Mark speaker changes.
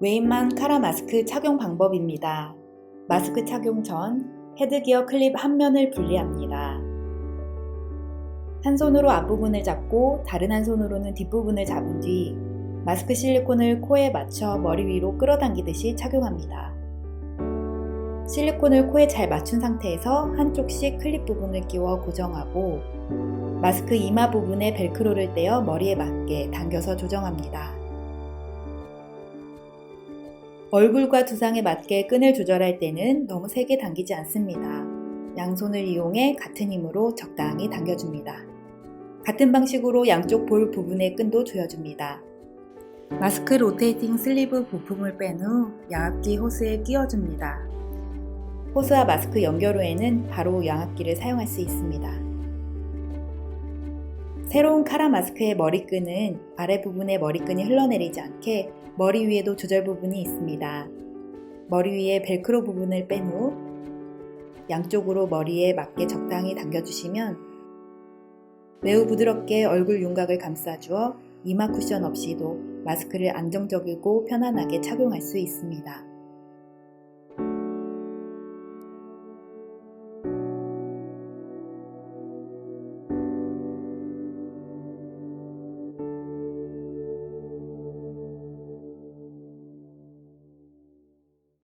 Speaker 1: 웨인만 카라 마스크 착용 방법입니다. 마스크 착용 전 헤드기어 클립 한 면을 분리합니다. 한 손으로 앞부분을 잡고 다른 한 손으로는 뒷부분을 잡은 뒤 마스크 실리콘을 코에 맞춰 머리 위로 끌어당기듯이 착용합니다. 실리콘을 코에 잘 맞춘 상태에서 한쪽씩 클립 부분을 끼워 고정하고 마스크 이마 부분에 벨크로를 떼어 머리에 맞게 당겨서 조정합니다. 얼굴과 두상에 맞게 끈을 조절할 때는 너무 세게 당기지 않습니다. 양손을 이용해 같은 힘으로 적당히 당겨줍니다. 같은 방식으로 양쪽 볼 부분의 끈도 조여줍니다. 마스크 로테이팅 슬리브 부품을 뺀 후 양압기 호스에 끼워줍니다. 호스와 마스크 연결 후에는 바로 양압기를 사용할 수 있습니다. 새로운 카라 마스크의 머리끈은 아래 부분에 머리끈이 흘러내리지 않게 머리 위에도 조절 부분이 있습니다. 머리 위에 벨크로 부분을 뺀 후 양쪽으로 머리에 맞게 적당히 당겨주시면 매우 부드럽게 얼굴 윤곽을 감싸주어 이마 쿠션 없이도 마스크를 안정적이고 편안하게 착용할 수 있습니다.